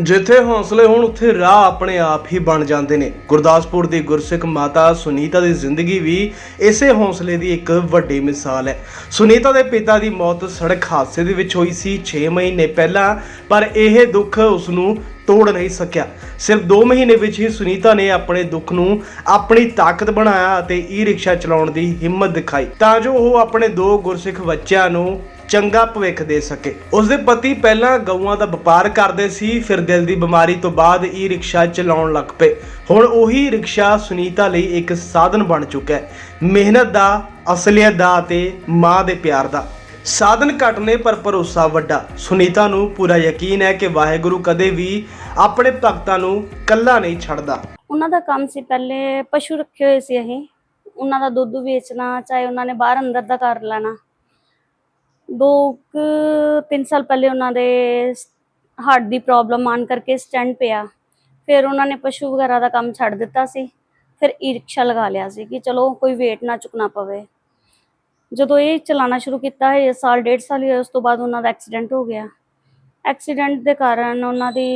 ਜਿੱਥੇ ਹੌਸਲੇ ਹੋਣ, ਉੱਥੇ ਰਾਹ ਆਪਣੇ ਆਪ ਹੀ ਬਣ ਜਾਂਦੇ ਨੇ। ਗੁਰਦਾਸਪੁਰ ਦੀ ਗੁਰਸਿੱਖ ਮਾਤਾ ਸੁਨੀਤਾ ਦੀ ਜ਼ਿੰਦਗੀ ਵੀ ਇਸੇ ਹੌਸਲੇ ਦੀ ਇੱਕ ਵੱਡੀ ਮਿਸਾਲ ਹੈ। ਸੁਨੀਤਾ ਦੇ ਪਿਤਾ ਦੀ ਮੌਤ ਸੜਕ ਹਾਦਸੇ ਦੇ ਵਿੱਚ ਹੋਈ ਸੀ। 6 ਮਹੀਨੇ ਪਹਿਲਾਂ, ਪਰ ਇਹ ਦੁੱਖ ਉਸ ਨੂੰ ਤੋੜ ਨਹੀਂ ਸਕਿਆ। ਸਿਰਫ 2 ਮਹੀਨੇ ਵਿੱਚ ਹੀ ਸੁਨੀਤਾ ਨੇ ਆਪਣੇ ਦੁੱਖ ਨੂੰ ਆਪਣੀ ਤਾਕਤ ਬਣਾਇਆ ਅਤੇ ਈ ਰਿਕਸ਼ਾ ਚਲਾਉਣ ਦੀ ਹਿੰਮਤ ਦਿਖਾਈ। ਤਾਂ ਜੋ ਉਹ ਆਪਣੇ ਦੋ ਗੁਰਸਿੱਖ ਬੱਚਿਆਂ ਨੂੰ ਚੰਗਾ ਭਵਿੱਖ ਦੇ ਸਕੇ। ਉਸ ਦੇ ਪਤੀ ਪਹਿਲਾਂ ਗਊਆਂ ਦਾ ਵਪਾਰ ਕਰਦੇ ਸੀ, ਫਿਰ ਦਿਲ ਦੀ ਬਿਮਾਰੀ ਤੋਂ ਬਾਅਦ ਈ ਰਿਕਸ਼ਾ ਚਲਾਉਣ ਲੱਗ ਪਏ। ਹੁਣ ਉਹੀ ਰਿਕਸ਼ਾ ਸੁਨੀਤਾ ਲਈ ਇੱਕ ਸਾਧਨ ਬਣ ਚੁੱਕਾ ਹੈ। ਮਿਹਨਤ ਦਾ, ਅਸਲੀਅਤ ਦਾ ਅਤੇ ਮਾਂ ਦੇ ਪਿਆਰ ਦਾ। ਸਾਧਨ ਘੱਟ ਨੇ ਪਰ ਭਰੋਸਾ ਵੱਡਾ। ਸੁਨੀਤਾ ਨੂੰ ਪੂਰਾ ਯਕੀਨ ਹੈ ਕਿ ਵਾਹਿਗੁਰੂ ਕਦੇ ਵੀ ਆਪਣੇ ਭਗਤਾਂ ਨੂੰ ਕੱਲਾ ਨਹੀਂ ਛੱਡਦਾ। ਉਹਨਾਂ ਦਾ ਕੰਮ ਸੀ ਪਹਿਲੇ ਪਸ਼ੂ ਰੱਖੇ ਹੋਏ ਸੀ ਅਸੀਂ। ਉਹਨਾਂ ਦਾ ਦੁੱਧ ਵੇਚਣਾ, ਚਾਹੇ ਉਹਨਾਂ ਨੇ ਬਾਹਰ ਅੰਦਰ ਦਾ ਕਰ ਲੈਣਾ। ਦੋ ਕੁ, ਤਿੰਨ ਸਾਲ ਪਹਿਲੇ ਉਹਨਾਂ ਦੇ ਹਾਰਟ ਦੀ ਪ੍ਰੋਬਲਮ ਆਣ ਕਰਕੇ ਸਟੈਂਡ ਪਿਆ। ਫਿਰ ਉਹਨਾਂ ਨੇ ਪਸ਼ੂ ਵਗੈਰਾ ਦਾ ਕੰਮ ਛੱਡ ਦਿੱਤਾ ਸੀ। ਫਿਰ ਈ ਰਿਕਸ਼ਾ ਲਗਾ ਲਿਆ ਸੀ ਕਿ ਚਲੋ ਕੋਈ ਵੇਟ ਨਾ ਚੁੱਕਣਾ ਪਵੇ। ਜਦੋਂ ਇਹ ਚਲਾਉਣਾ ਸ਼ੁਰੂ ਕੀਤਾ ਇਹ ਸਾਲ ਡੇਢ ਸਾਲ ਹੀ ਹੋਇਆ ਉਸ ਤੋਂ ਬਾਅਦ ਉਹਨਾਂ ਦਾ ਐਕਸੀਡੈਂਟ ਹੋ ਗਿਆ। ਐਕਸੀਡੈਂਟ ਦੇ ਕਾਰਨ ਉਹਨਾਂ ਦੀ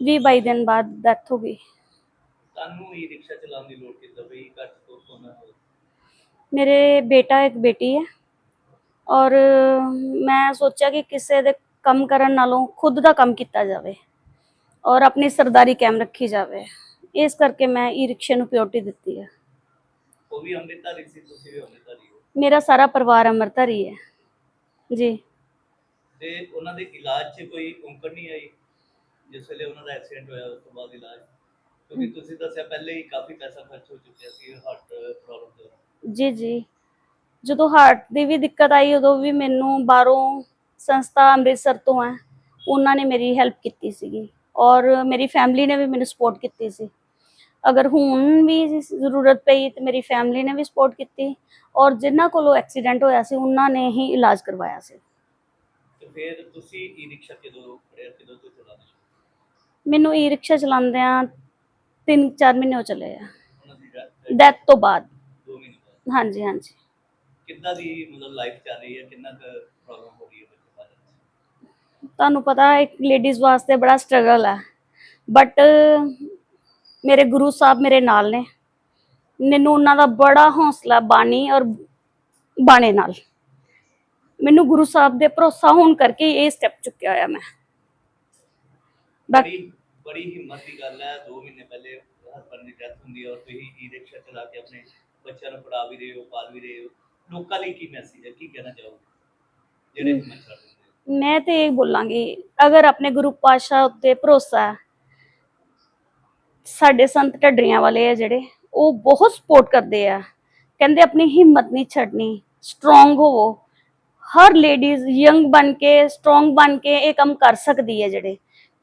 20 22 ਦਿਨ ਬਾਅਦ ਡੈਥ ਹੋ ਗਈ। ਤੁਹਾਨੂੰ ਹੀ ਰਿਕਸ਼ਾ ਚਲਾਉਣ ਦੀ ਲੋੜ ਕਿੱਦਾਂ ਪਈ? ਘੱਟ ਤੋਂ ਕੋਨਾ ਹੋਵੇ ਮੇਰੇ ਬੇਟਾ ਇੱਕ ਬੇਟੀ ਹੈ ਔਰ ਮੈਂ ਸੋਚਿਆ ਕਿ ਕਿਸੇ ਦੇ ਕੰਮ ਕਰਨ ਨਾਲੋਂ ਖੁਦ ਦਾ ਕੰਮ ਕੀਤਾ ਜਾਵੇ ਔਰ ਆਪਣੀ ਸਰਦਾਰੀ ਕਾਇਮ ਰੱਖੀ ਜਾਵੇ। ਇਸ ਕਰਕੇ ਮੈਂ ਈ ਰਿਕਸ਼ੇ ਨੂੰ ਪ੍ਰਾਇੋਰਟੀ ਦਿੱਤੀ ਹੈ। ਉਹ ਵੀ ਅੰਮ੍ਰਿਤਧਾਰੀ ਸੀ ਤੁਸੀਂ ਵੀ ਅੰਮ੍ਰਿਤਧਾਰੀ ਹੋ। ਮੇਰਾ ਸਾਰਾ ਪਰਿਵਾਰ ਅੰਮ੍ਰਿਤਧਾਰੀ ਹੈ। ਜੀ। ਤੇ ਉਹਨਾਂ ਦੇ ਇਲਾਜ 'ਚ ਕੋਈ ਔਂਕੜ ਨਹੀਂ ਆਈ? ਜਿਸ ਵੇਲੇ ਉਹਨਾਂ ਦਾ ਐਕਸੀਡੈਂਟ ਹੋਇਆ ਉਸ ਤੋਂ ਬਾਅਦ ਇਲਾਜ? ਕਿਉਂਕਿ ਤੁਸੀਂ ਦੱਸਿਆ ਪਹਿਲੇ ਹੀ ਕਾਫੀ ਪੈਸਾ ਖਰਚ ਹੋ ਚੁੱਕਿਆ ਸੀ ਹਾਰਟ ਪ੍ਰੋਬਲਮ ਦੇ ਜੀ ਜੀ। ਜਦੋਂ ਹਾਰਟ ਦੀ ਵੀ ਦਿੱਕਤ ਆਈ ਉਦੋਂ ਵੀ ਮੈਨੂੰ ਬਾਹਰੋਂ ਸੰਸਥਾ ਅੰਮ੍ਰਿਤਸਰ ਤੋਂ ਹੈ ਉਹਨਾਂ ਨੇ ਮੇਰੀ ਹੈਲਪ ਕੀਤੀ ਸੀਗੀ। ਔਰ ਮੇਰੀ ਫੈਮਿਲੀ ਨੇ ਵੀ ਮੈਨੂੰ ਸਪੋਰਟ ਕੀਤੀ ਸੀ। ਅਗਰ ਹੁਣ ਵੀ ਜ਼ਰੂਰਤ ਪਈ ਤੇ ਮੇਰੀ ਫੈਮਿਲੀ ਨੇ ਵੀ ਸਪੋਰਟ ਕੀਤੀ ਔਰ ਜਿਨ੍ਹਾਂ ਕੋਲੋਂ ਐਕਸੀਡੈਂਟ ਹੋਇਆ ਸੀ ਉਹਨਾਂ ਨੇ ਹੀ ਇਲਾਜ ਕਰਵਾਇਆ ਸੀ। ਤੇ ਫਿਰ ਤੁਸੀਂ ਈ ਰਿਕਸ਼ਾ ਕਿਦੋਂ ਫੜਿਆ ਕਿਦੋਂ ਤੋਂ ਚਲਾਉਣਾ ਸ਼ੁਰੂ ਮੈਨੂੰ ਈ ਰਿਕਸ਼ਾ ਚਲਾਉਂਦਿਆਂ 3-4 ਮਹੀਨੇ ਹੋ ਚੱਲੇ ਆ। ਡੈਥ ਤੋਂ ਬਾਅਦ। ਹਾਂਜੀ ਹਾਂਜੀ। ਕਿੱਦਾਂ ਦੀ ਮਤਲਬ ਲਾਈਫ ਚੱਲ ਰਹੀ ਹੈ ਕਿੰਨਾ ਕੁ ਪ੍ਰੋਬਲਮ ਹੋ ਰਹੀ ਹੈ ਤੁਹਾਨੂੰ ਪਤਾ ਹੈ ਇੱਕ ਲੇਡੀਜ਼ ਵਾਸਤੇ ਬੜਾ ਸਟਰਗਲ ਹੈ ਬਟ ਮੇਰੇ ਗੁਰੂ ਸਾਹਿਬ ਮੇਰੇ ਨਾਲ ਨੇ। ਮੈਨੂੰ ਉਹਨਾਂ ਦਾ ਬੜਾ ਹੌਸਲਾ ਬਾਣੀ ਔਰ ਬਾਣੇ ਨਾਲ। ਮੈਨੂੰ ਗੁਰੂ ਸਾਹਿਬ ਦੇ ਭਰੋਸਾ ਹੋਣ ਕਰਕੇ ਇਹ ਸਟੈਪ ਚੁੱਕਿਆ ਹੋਇਆ ਮੈਂ। ਬਾਕੀ ਬੜੀ ਬੜੀ ਹਿੰਮਤ ਦੀ ਗੱਲ ਹੈ 2 ਮਹੀਨੇ ਪਹਿਲੇ ਹਸਬੰਦ ਦੀ ਡੈਥ ਹੁੰਦੀ ਹੈ ਔਰ ਤੁਸੀਂ ਈ ਰਿਕਸ਼ਾ ਚਲਾ ਕੇ ਆਪਣੇ ਬੱਚਿਆਂ ਨੂੰ ਪੜਾ ਵੀ ਰਹੇ ਹੋ ਪਾਲ ਵੀ ਰਹੇ ਹੋ। ਲੋਕਾਂ ਲਈ ਕੀ ਮੈਸੇਜ ਹੈ? ਕੀ ਕਹਿਣਾ ਚਾਹੋਗੇ? ਜਿਹੜੇ ਹਿੰਮਤ ਮੈਂ ਤੇ ਇਹ ਬੋਲਾਂਗੀ ਅਗਰ ਆਪਣੇ ਗੁਰੂ ਪਾਤਸ਼ਾਹ ਉੱਤੇ ਭਰੋਸਾ ਹੈ ਸਾਡੇ ਸੰਤ ਢੱਡਰੀਆਂ ਵਾਲੇ ਆ ਜਿਹੜੇ, ਉਹ ਬਹੁਤ ਸਪੋਰਟ ਕਰਦੇ ਆ। ਕਹਿੰਦੇ ਆਪਣੀ ਹਿੰਮਤ ਨਹੀਂ ਛੱਡਣੀ ਸਟਰੋਂਗ ਹੋਵੋ। ਹਰ ਲੇਡੀਜ਼ ਯੰਗ ਬਣ ਕੇ ਸਟਰੋਂਗ ਬਣ ਕੇ ਇਹ ਕੰਮ ਕਰ ਸਕਦੀ ਹੈ ਜਿਹੜੇ।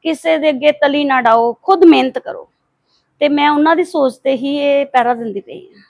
ਕਿਸੇ ਦੇ ਅੱਗੇ ਤਲੀ ਨਾ ਡਾਓ, ਖੁਦ ਮਿਹਨਤ ਕਰੋ। ਤੇ ਮੈਂ ਉਹਨਾਂ ਦੀ ਸੋਚ ਤੇ ਹੀ ਇਹ ਪੈਰਾ ਦਿੰਦੀ ਪਈ ਹਾਂ।